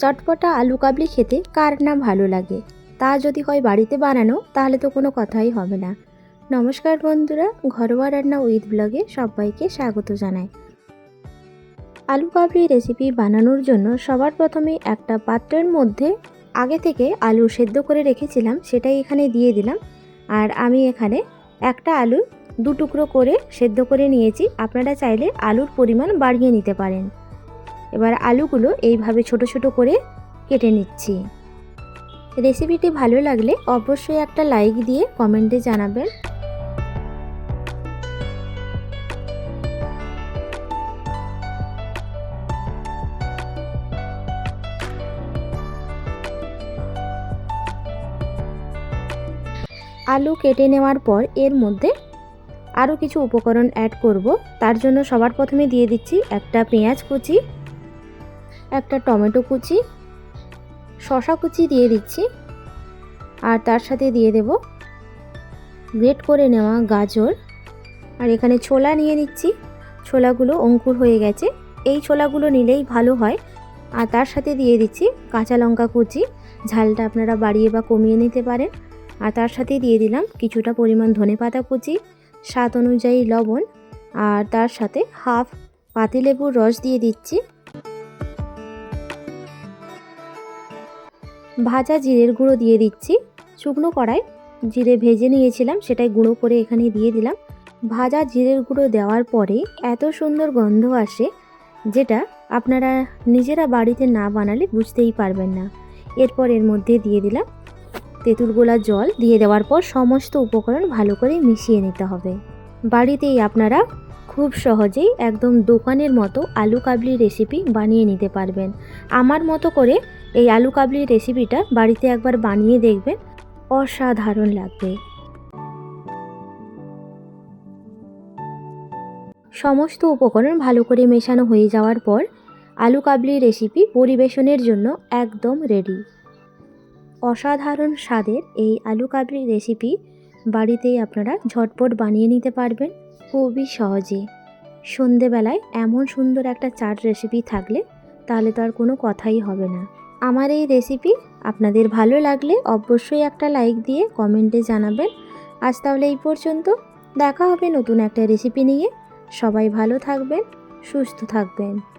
চটপটা আলু কাবলি খেতে কার না ভালো লাগে? তা যদি হয় বাড়িতে বানানো, তাহলে তো কোনো কথাই হবে না। নমস্কার বন্ধুরা, ঘরোয়া রান্না উইথ ব্লগে সবাইকে স্বাগত জানাই। আলু কাবলি রেসিপি বানানোর জন্য সবার প্রথমে একটা পাত্রের মধ্যে আগে থেকে আলু সেদ্ধ করে রেখেছিলাম, সেটাই এখানে দিয়ে দিলাম। আর আমি এখানে একটা আলু দু টুকরো করে সেদ্ধ করে নিয়েছি। আপনারা চাইলে আলুর পরিমাণ বাড়িয়ে নিতে পারেন। এবার আলুগুলো এইভাবে ছোট ছোট করে কেটে নিচ্ছি। রেসিপিটি ভালো লাগলে অবশ্যই একটা লাইক দিয়ে কমেন্টে জানাবেন। আলু কেটে নেওয়ার পর এর মধ্যে আরও কিছু উপকরণ অ্যাড করব। তার জন্য সবার প্রথমে দিয়ে দিচ্ছি একটা পেঁয়াজ কুচি একটা টমেটো কুচি শশা কুচি দিয়ে দিচ্ছি, আর তার সাথে দিয়ে দেব গ্রেট করে নেওয়া গাজর। আর এখানে ছোলা নিয়ে নিচ্ছি, ছোলাগুলো অঙ্কুর হয়ে গেছে। এই ছোলাগুলো নিলেই ভালো হয়। আর তার সাথে দিয়ে দিচ্ছি কাঁচা লঙ্কা কুচি, ঝালটা আপনারা বাড়িয়ে বা কমিয়ে নিতে পারেন। আর তার সাথে দিয়ে দিলাম কিছুটা পরিমাণ ধনেপাতা কুচি, স্বাদ অনুযায়ী লবণ, আর তার সাথে হাফ পাতিলেবুর রস দিয়ে দিচ্ছি। ভাজা জিরের গুঁড়ো দিয়ে দিচ্ছি। শুকনো কড়াই, জিরে ভেজে নিয়েছিলাম, সেটাই গুঁড়ো করে এখানে দিয়ে দিলাম। ভাজা জিরের গুঁড়ো দেওয়ার পরে এত সুন্দর গন্ধ আসে, যেটা আপনারা নিজেরা বাড়িতে না বানালে বুঝতেই পারবেন না। এরপর এর মধ্যে দিয়ে দিলাম তেঁতুল গোলা জল। দিয়ে দেওয়ার পর সমস্ত উপকরণ ভালো করে মিশিয়ে নিতে হবে। বাড়িতেই আপনারা খুব সহজেই একদম দোকানের মতো আলু কাবলি রেসিপি বানিয়ে নিতে পারবেন। আমার মতো করে এই আলু কাবলি রেসিপিটা বাড়িতে একবার বানিয়ে দেখবেন, অসাধারণ লাগবে। সমস্ত উপকরণ ভালো করে মেশানো হয়ে যাওয়ার পর আলু কাবলি রেসিপি পরিবেশনের জন্য একদম রেডি অসাধারণ স্বাদের এই আলু কাবলি রেসিপি বাড়িতেই আপনারা ঝটপট বানিয়ে নিতে পারবেন। খুবই সহজে। সন্ধেবেলায় এমন সুন্দর একটা চাট রেসিপি থাকলে তাহলে তো আর কোনো কথাই হবে না। আমার এই রেসিপি আপনাদের ভালো লাগলে অবশ্যই একটা লাইক দিয়ে কমেন্টে জানাবেন। আজ তাহলে এই পর্যন্ত। দেখা হবে নতুন একটা রেসিপি নিয়ে। সবাই ভালো থাকবেন, সুস্থ থাকবেন।